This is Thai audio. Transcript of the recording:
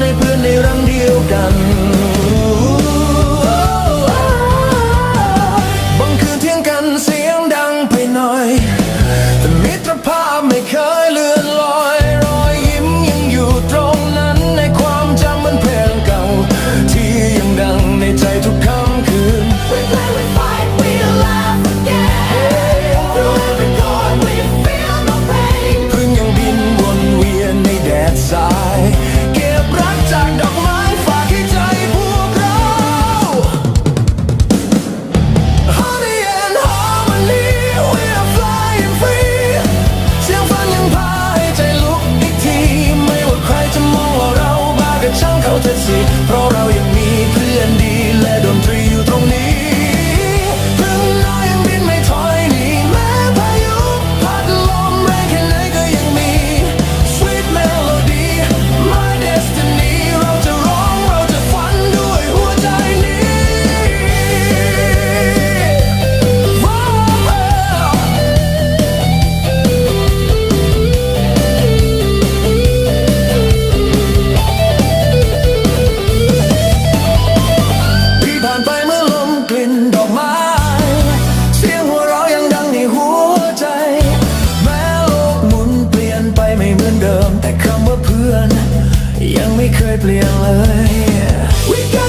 ในเพื่อนในรังเดียวกัน เธอสิเพราะเรายังมีเพื่อน We got